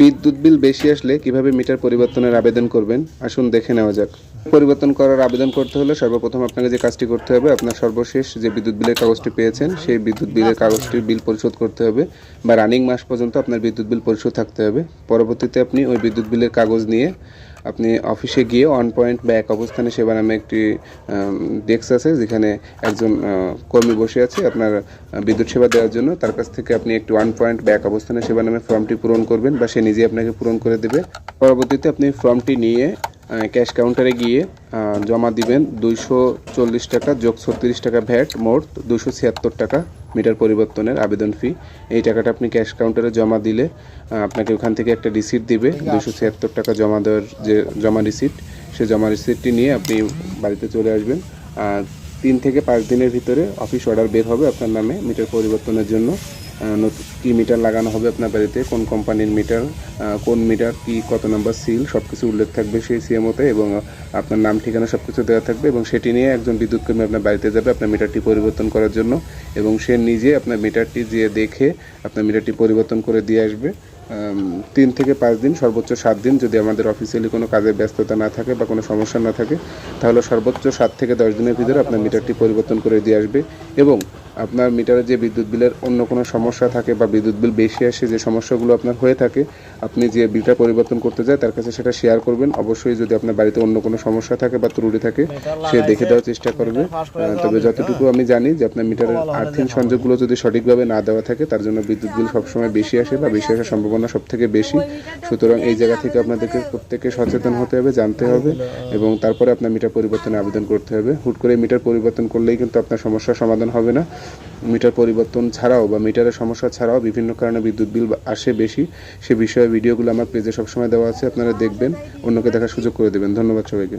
বিদ্যুৎ বিল বেশি আসলে কীভাবে মিটার পরিবর্তনের আবেদন করবেন? আসুন দেখে নেওয়া যাক। পরিবর্তন করার আবেদন করতে হলে সর্বপ্রথম আপনাকে যে কাজটি করতে হবে, আপনার সর্বশেষ যে বিদ্যুৎ বিলের কাগজটি পেয়েছেন, সেই বিদ্যুৎ বিলের কাগজটির বিল পরিশোধ করতে হবে বা রানিং মাস পর্যন্ত আপনার বিদ্যুৎ বিল পরিশোধ থাকতে হবে। পরবর্তীতে আপনি ওই বিদ্যুৎ বিলের কাগজ নিয়ে আপনি অফিসে গিয়ে অন পয়েন্ট বা এক অবস্থানে সেবা নামে একটি ডেস্ক আছে, যেখানে একজন কর্মী বসে আছে আপনার বিদ্যুৎ সেবা দেওয়ার জন্য। তার কাছ থেকে আপনি একটি ওয়ান পয়েন্ট বা এক অবস্থানে সেবা নামে ফর্মটি পূরণ করবেন বা সে নিজে আপনাকে পূরণ করে দেবে। পরবর্তীতে আপনি ফর্মটি নিয়ে ক্যাশ কাউন্টারে গিয়ে জমা দিবেন দুইশো চল্লিশ টাকা যোগ ছত্রিশ টাকা ভ্যাট মোট দুশো ছিয়াত্তর টাকা। মিটার পরিবর্তনের আবেদন ফি এই টাকাটা আপনি ক্যাশ কাউন্টারে জমা দিলে আপনাকে ওখান থেকে একটা রিসিট দিবে। দুশো ছিয়াত্তর টাকা জমা দেওয়ার যে জমা রিসিট সে জমা রিসিটটি নিয়ে আপনি বাড়িতে চলে আসবেন। তিন থেকে পাঁচ দিনের ভিতরে অফিস অর্ডার বের হবে আপনার নামে মিটার পরিবর্তনের জন্য। কী মিটার লাগানো হবে আপনার বাড়িতে? কোন কোম্পানির মিটার কোন মিটার কি, কত নাম্বার সিল সব কিছু উল্লেখ থাকবে সেই সিএমওতে এবং আপনার নাম, ঠিকানা সব কিছু দেওয়া থাকবে এবং সেটি নিয়ে একজন বিদ্যুৎ কর্মী আপনার বাড়িতে যাবে আপনার মিটারটি পরিবর্তন করার জন্য এবং সে নিজে আপনার মিটারটি দিয়ে দেখে আপনার মিটারটি পরিবর্তন করে দিয়ে আসবে। তিন থেকে পাঁচ দিন, সর্বোচ্চ সাত দিন যদি আমাদের অফিসিয়ালি কোনো কাজে ব্যস্ততা না থাকে বা কোনো সমস্যা না থাকে, তাহলে সর্বোচ্চ সাত থেকে দশ দিনের ভিতরে আপনার মিটারটি পরিবর্তন করে দিয়ে আসবে এবং আপনার মিটারে যে বিদ্যুৎ বিলের অন্য কোনো সমস্যা থাকে বা বিদ্যুৎ বিল বেশি আসে যে সমস্যাগুলো আপনার হয়ে থাকে আপনি যে বিলটা পরিবর্তন করতে যায় তার কাছে সেটা শেয়ার করবেন। অবশ্যই যদি আপনার বাড়িতে অন্য কোনো সমস্যা থাকে বা ত্রুটি থাকে সে দেখে দেওয়ার চেষ্টা করবে। তবে যতটুকু আমি জানি যে আপনার মিটারের আর্থিং সংযোগগুলো যদি সঠিকভাবে না দেওয়া থাকে তার জন্য বিদ্যুৎ বিল সবসময় বেশি আসে বা বেশি আসার সম্ভাবনা সব থেকে বেশি। সুতরাং এই জায়গা থেকে আপনাদেরকে প্রত্যেকে সচেতন হতে হবে জানতে হবে এবং তারপরে আপনার মিটার পরিবর্তনে আবেদন করতে হবে। হুট করে মিটার পরিবর্তন করলেই কিন্তু আপনার সমস্যার সমাধান হবে না। মিটার পরিবর্তন ছাড়াও বা মিটারের সমস্যা ছাড়াও বিভিন্ন কারণে বিদ্যুৎ বিল আসে বেশি, সে বিষয়ে ভিডিওগুলো আমার পেজে সবসময় দেওয়া আছে, আপনারা দেখবেন, অন্যকে দেখার সুযোগ করে দেবেন। ধন্যবাদ সবাইকে।